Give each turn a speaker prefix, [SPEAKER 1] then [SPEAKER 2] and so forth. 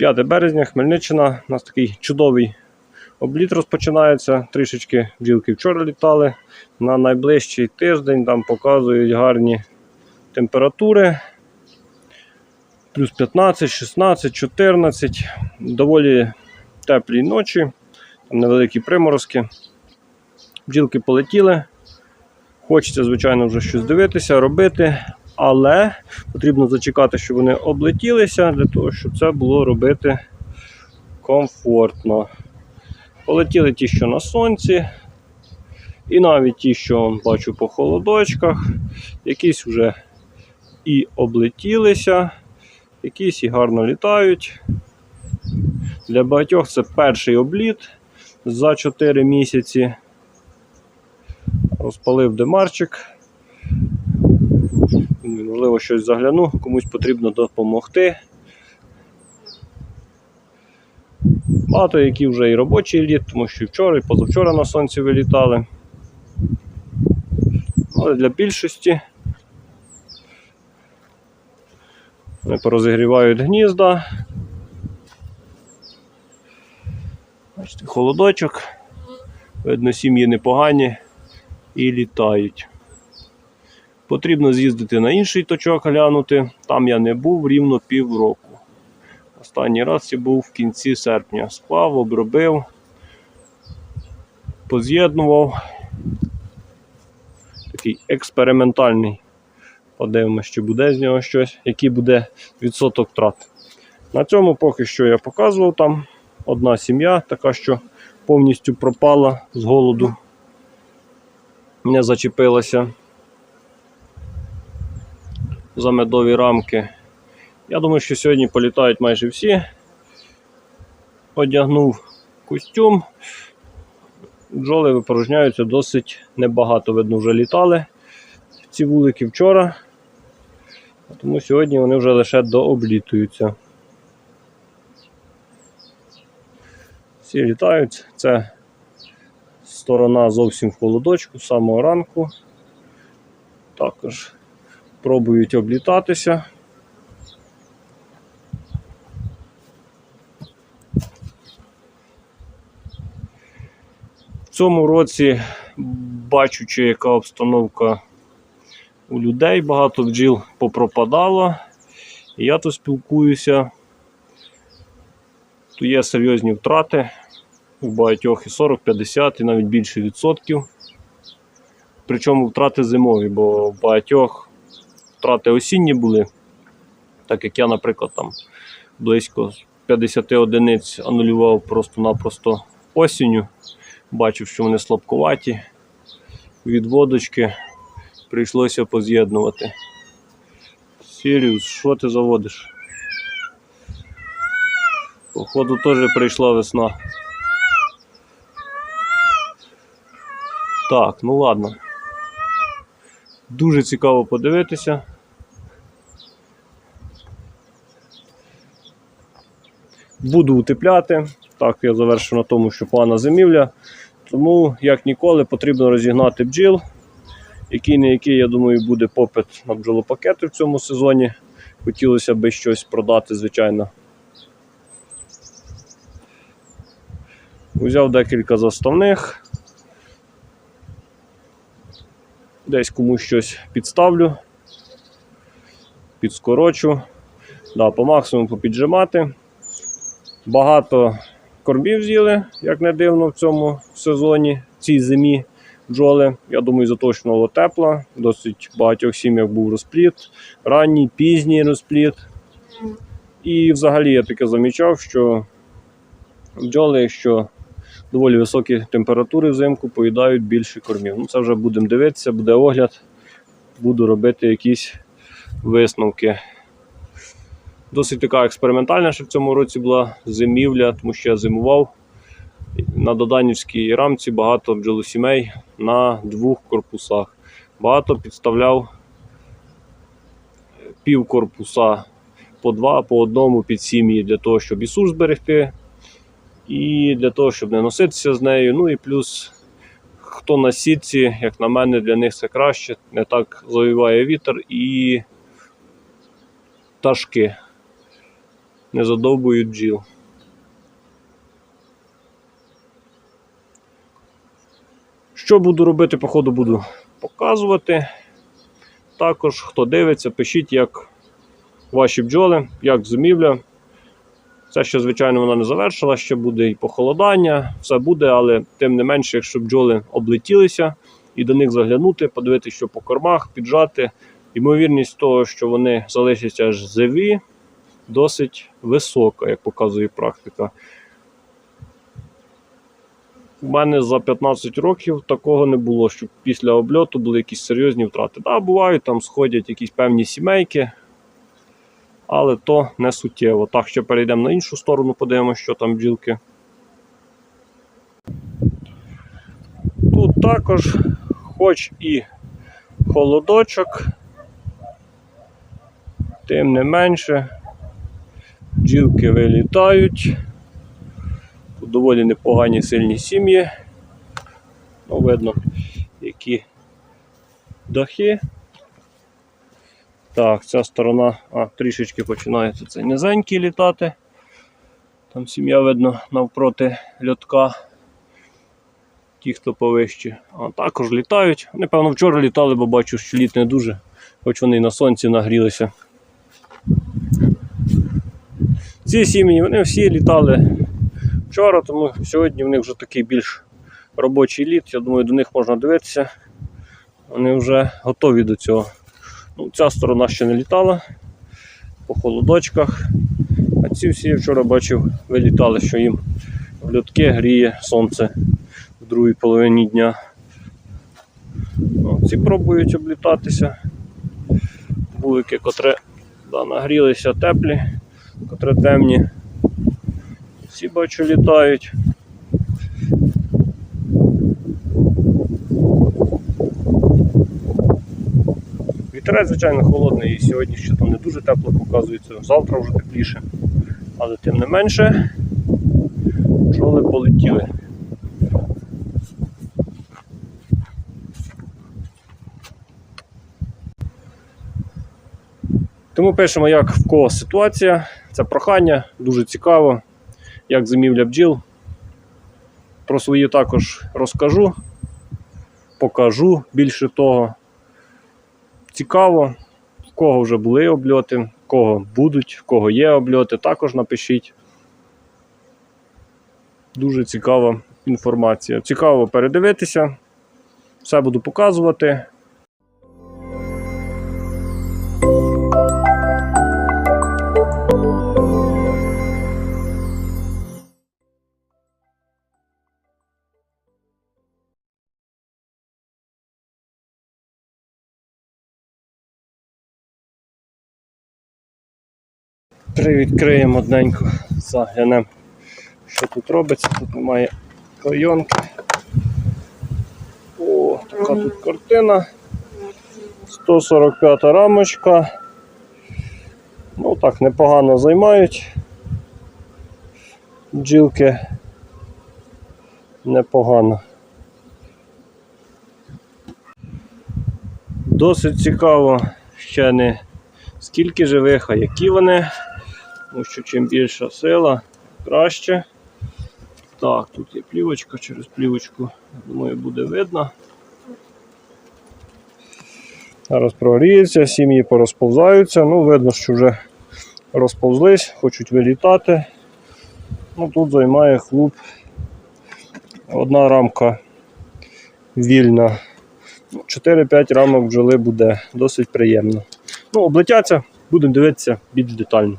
[SPEAKER 1] 5 березня, Хмельниччина. У нас такий чудовий обліт розпочинається. Трішечки бджілки вчора літали. На найближчий тиждень там показують гарні температури. Плюс 15, 16, 14. Доволі теплі ночі, там невеликі приморозки. Бджілки полетіли. Хочеться, звичайно, вже щось дивитися, робити, але потрібно зачекати, щоб вони облетілися, для того, щоб це було робити комфортно. Полетіли ті, що на сонці, і навіть ті, що бачу по холодочках, якісь вже і облетілися, якісь і гарно літають. Для багатьох це перший обліт за 4 місяці. Розпалив демарчик. Можливо, щось загляну, комусь потрібно допомогти. Багато які вже і робочий літ, тому що і вчора, і позавчора на сонці вилітали. Але для більшості вони порозігрівають гнізда. Бачите, холодочок. Видно, сім'ї непогані і літають. Потрібно з'їздити на інший точок глянути. Там я не був рівно півроку. Останній раз я був в кінці серпня. Склав, обробив, поз'єднував. Такий експериментальний. Подивимося, чи буде з нього щось, який буде відсоток втрат. На цьому поки що я показував там одна сім'я, така що повністю пропала з голоду. Не зачепилася за медові рамки. Я думаю, що сьогодні політають майже всі. Одягнув костюм. Бджоли випорожняються досить небагато. Видно, вже літали ці вулики вчора. Тому сьогодні вони вже лише дооблітуються. Всі літають. Це сторона зовсім в холодочку з самого ранку. Також пробують облітатися. В цьому році, бачучи, яка обстановка у людей, багато бджіл попропадало. Я тут спілкуюся. Тут є серйозні втрати у багатьох і 40, 50 і навіть більше відсотків. Причому втрати зимові, бо в багатьох втрати осінні були. Так як я, наприклад, там близько 50 одиниць анулював просто-напросто осінню. Бачив, що вони слабкуваті. Від водочки прийшлося поз'єднувати. Сіріус, що ти заводиш? Походу теж прийшла весна. Так, ну ладно. Дуже цікаво подивитися. Буду утепляти. Так, я завершу на тому, що погана зимівля. Тому, як ніколи, потрібно розігнати бджіл. Який не який, я думаю, буде попит на бджолопакети в цьому сезоні. Хотілося б щось продати, звичайно. Взяв декілька заставних. Десь комусь щось підставлю, підскорочу, да, по максимуму попіджимати. Багато кормів з'їли, як не дивно, в цьому сезоні, в цій зимі бджоли. Я думаю, за того, що тепло. Досить багатьох сім'ях був розпліт, ранній, пізній розпліт. І взагалі я таке замічав, що бджоли, якщо доволі високі температури взимку поїдають більше кормів. Ну, Це вже будемо дивитися, буде огляд, буду робити якісь висновки. Досить така експериментальна, що в цьому році була зимівля, тому що я зимував. На Доданівській рамці багато бджолосімей на двох корпусах. Багато підставляв пів корпуса по два, по одному під сім'ї для того, щоб і суш зберегти, і для того, щоб не носитися з нею. Ну і плюс, хто на сітці, як на мене, для них це краще, не так завіває вітер і пташки. не задовбують бджіл. Що буду робити, по ходу буду показувати. Також, хто дивиться, пишіть, як ваші бджоли, як зимівля. Це ще, звичайно, вона не завершила, ще буде і похолодання, все буде, але тим не менше, якщо бджоли облетілися, і до них заглянути, подивитися, що по кормах, піджати. Ймовірність того, що вони залишаться аж живі, досить висока, як показує практика. У мене за 15 років такого не було, щоб після обльоту були якісь серйозні втрати. Так, бувають, там сходять якісь певні сімейки, але то не суттєво. Так, ще перейдемо на іншу сторону, подивимося, що там бджілки. Тут також, хоч і холодочок, тим не менше, бджілки вилітають. Тут доволі непогані сильні сім'ї. Ну, видно, які дахи. Так, ця сторона а, трішечки починається цей низенький літати. Там сім'я видно навпроти льотка. Ті, хто повище. А також літають. Вони, певно, вчора літали, бо бачу, що літ не дуже, хоч вони і на сонці нагрілися. Ці сім'ї вони всі літали вчора, тому сьогодні в них вже такий більш робочий літ. Я думаю, до них можна дивитися. Вони вже готові до цього. Ну, Ця сторона ще не літала по холодочках. А ці всі я вчора бачив, вилітали, що їм в льотки гріє сонце в другій половині дня. Ну, ці пробують облітатися. Булики, котре да, нагрілися теплі, котре темні. Всі бачу літають. Вітерець, звичайно, холодний і сьогодні ще там не дуже тепло показується, завтра вже тепліше. Але тим не менше бджоли полетіли. Тому пишемо, як в кого ситуація. Це прохання, дуже цікаво, як зимівля бджіл. Про свої також розкажу, покажу більше того. Цікаво, в кого вже були обльоти, в кого будуть, в кого є обльоти, також напишіть. Дуже цікава інформація. Цікаво передивитися. Все буду показувати. Привідкриємо одненько, заглянемо, що тут робиться. Тут немає клейонки. О, така тут картина. 145 рамочка. Ну так, непогано займають. Бджілки непогано. Досить цікаво, ще не скільки живих, а які вони. Тому що чим більша сила, краще. Так, тут є плівочка, через плівочку, думаю, буде видно. Зараз прогріється, сім'ї порозповзаються. Ну, видно, що вже розповзлись, хочуть вилітати. Ну, Тут займає клуб. Одна рамка вільна. 4-5 рамок бджоли буде досить приємно. Ну, облетяться, будемо дивитися більш детально.